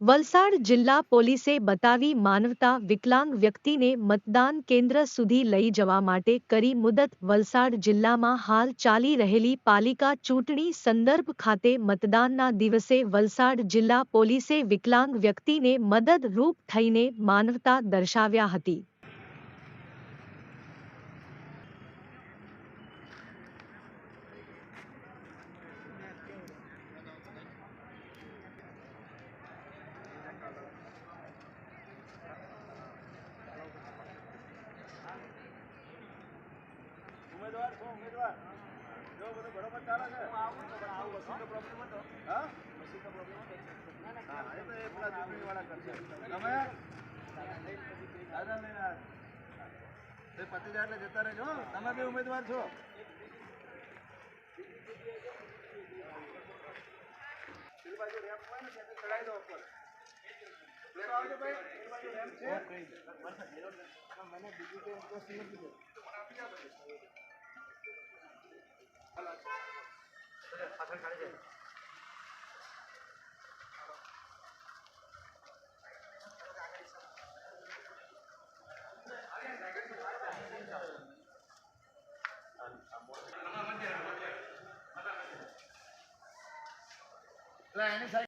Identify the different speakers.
Speaker 1: વલસાડ જિલ્લા પોલીસે બતાવી માનવતા વિકલાંગ વ્યક્તિને મતદાન કેન્દ્ર સુધી લઈ જવા માટે કરી મુદત. વલસાડ જિલ્લામાં હાલ ચાલી રહેલી પાલિકા ચૂંટણી સંદર્ભ ખાતે મતદાનના દિવસે વલસાડ જિલ્લા પોલીસે વિકલાંગ વ્યક્તિને મદદરૂપ થઈને માનવતા દર્શાવ્યા હતી.
Speaker 2: ઉમેદવાર છો ઉમેદવાર? જો બધું બરોબર ચાલે છે? હું આવું તો પણ આવું મશીનનો પ્રોબ્લેમ હતો. હા? મશીનનો પ્રોબ્લેમ હતો હા એ તો એ પેલા ચૂંટણીવાળા કરશે. તમે દાદા લઈને. એ પતી જાય એટલે જતા રહેજો. તમે બી ઉમેદવાર છો. બાજુ રેમ્પ હોય ને ત્યાંથી ચડાવી દો ઉપર. મને બીજું કઈ ઇન્ટરેસ્ટ નથી. Nah ini saya